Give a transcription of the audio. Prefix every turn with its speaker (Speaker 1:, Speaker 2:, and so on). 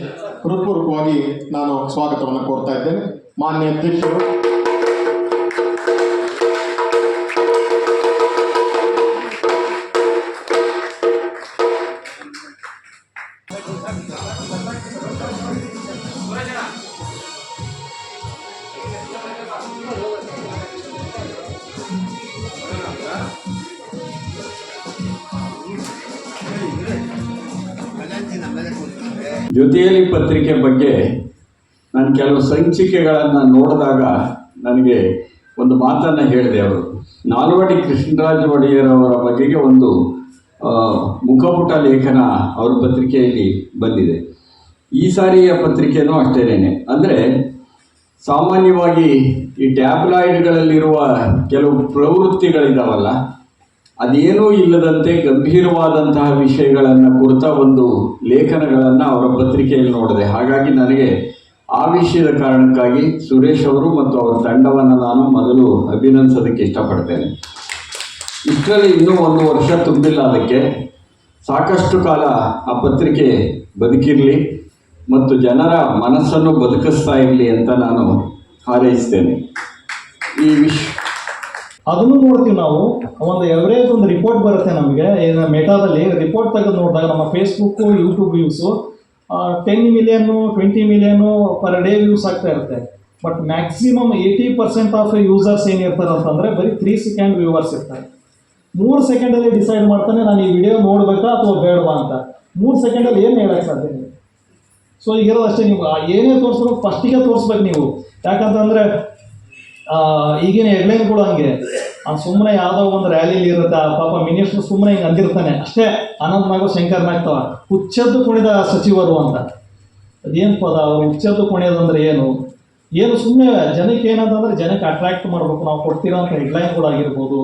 Speaker 1: ಹೃತ್ಪೂರ್ವಕವಾಗಿ ನಾನು ಸ್ವಾಗತವನ್ನು ಕೋರ್ತಾ ಇದ್ದೇನೆ. ಮಾನ್ಯ ಅಧ್ಯಕ್ಷರು.
Speaker 2: ಜೊತೆಯಲ್ಲಿ ಪತ್ರಿಕೆ ಬಗ್ಗೆ ನಾನು ಕೆಲವು ಸಂಚಿಕೆಗಳನ್ನು ನೋಡಿದಾಗ ನನಗೆ ಒಂದು ಮಾತನ್ನು ಹೇಳಿದೆ ಅವರು. ನಾಲ್ವಡಿ ಕೃಷ್ಣರಾಜ ಒಡೆಯರ್ ಅವರ ಬಗೆಗೆ ಒಂದು ಮುಖಪುಟ ಲೇಖನ ಅವರ ಪತ್ರಿಕೆಯಲ್ಲಿ ಬಂದಿದೆ. ಈ ಸಾರಿಯ ಪತ್ರಿಕೆಯೂ ಅಷ್ಟೇನೆ ಅಂದರೆ ಸಾಮಾನ್ಯವಾಗಿ ಈ ಟ್ಯಾಬ್ಲಾಯ್ಡ್ಗಳಲ್ಲಿರುವ ಕೆಲವು ಪ್ರವೃತ್ತಿಗಳಿದಾವಲ್ಲ ಅದೇನೂ ಇಲ್ಲದಂತೆ ಗಂಭೀರವಾದಂತಹ ವಿಷಯಗಳನ್ನು ಕುರಿತ ಒಂದು ಲೇಖನಗಳನ್ನು ಅವರ ಪತ್ರಿಕೆಯಲ್ಲಿ ನೋಡಿದೆ. ಹಾಗಾಗಿ ನನಗೆ ಆ ವಿಷಯದ ಕಾರಣಕ್ಕಾಗಿ ಸುರೇಶ್ ಅವರು ಮತ್ತು ಅವರ ತಂಡವನ್ನು ನಾನು ಮೊದಲು ಅಭಿನಂದಿಸೋದಕ್ಕೆ ಇಷ್ಟಪಡ್ತೇನೆ. ಇಷ್ಟರಲ್ಲಿ ಇನ್ನೂ ಒಂದು ವರ್ಷ ತುಂಬಿಲ್ಲ ಅದಕ್ಕೆ. ಸಾಕಷ್ಟು ಕಾಲ ಆ ಪತ್ರಿಕೆ ಬದುಕಿರಲಿ ಮತ್ತು ಜನರ ಮನಸ್ಸನ್ನು ಬದುಕಿಸ್ತಾ ಇರಲಿ ಅಂತ ನಾನು ಹಾರೈಸ್ತೇನೆ. ಈ ವಿಷ
Speaker 3: ಅದನ್ನು ನೋಡ್ತೀವಿ ನಾವು. ಒಂದು ಎವರೇಜ್ ಒಂದು ರಿಪೋರ್ಟ್ ಬರುತ್ತೆ ನಮಗೆ. ಮೆಟಾದಲ್ಲಿ ರಿಪೋರ್ಟ್ ತೆಗೆದು ನೋಡಿದಾಗ ನಮ್ಮ Facebook YouTube views ten million twenty million per day views ಆಗ್ತಾ ಇರುತ್ತೆ. But maximum eighty percent of users ಏನಿರ್ತಾರೆ ಅಂತಂದರೆ ಬರೀ ತ್ರೀ ಸೆಕೆಂಡ್ ವ್ಯೂವರ್ಸ್ ಇರ್ತಾರೆ. ಮೂರು ಸೆಕೆಂಡಲ್ಲಿ ಡಿಸೈಡ್ ಮಾಡ್ತಾನೆ, ನಾನು ಈ ವಿಡಿಯೋ ನೋಡಬೇಕಾ ಅಥವಾ ಬೇಡವಾ ಅಂತ. ಮೂರು ಸೆಕೆಂಡಲ್ಲಿ ಏನು ಹೇಳಕ್ಕೆ ಸಾಧ್ಯ ಸೊ ಈಗಿರೋದು ಅಷ್ಟೇ. ನೀವು ಏನೇ ತೋರಿಸಿದ್ರು ಫಸ್ಟಿಗೆ ತೋರಿಸ್ಬೇಕು ನೀವು. ಯಾಕಂತಂದರೆ ಈಗಿನ ಹೆಡ್ಲೈನ್ಗಳು ಹಂಗೆ. ಸುಮ್ಮನೆ ಯಾವುದೋ ಒಂದು ರ್ಯಾಲಿಲಿ ಇರುತ್ತೆ ಪಾಪ ಮಿನಿಸ್ಟರ್ ಸುಮ್ಮನೆ ಹಿಂಗೆ ಅಂದಿರ್ತಾನೆ ಅಷ್ಟೇ, ಅನಂತ್ ನಾಗು, ಶಂಕರ್ ನಾಗ್ತವ ಹುಚ್ಚದ್ದು ಕುಣಿದ ಸಚಿವರು ಅಂತ. ಅದೇನು ಪದ, ಅವ್ರು ಹುಚ್ಚದ್ದು ಕುಣಿಯೋದಂದ್ರೆ ಏನು? ಏನು ಸುಮ್ಮನೆ ಜನಕ್ಕೆ ಏನಂತಂದ್ರೆ ಜನಕ್ಕೆ ಅಟ್ರಾಕ್ಟ್ ಮಾಡಬೇಕು, ನಾವು ಕೊಡ್ತಿರೋ ಅಂತ ಹೆಡ್ಲೈನ್ಗಳಾಗಿರ್ಬೋದು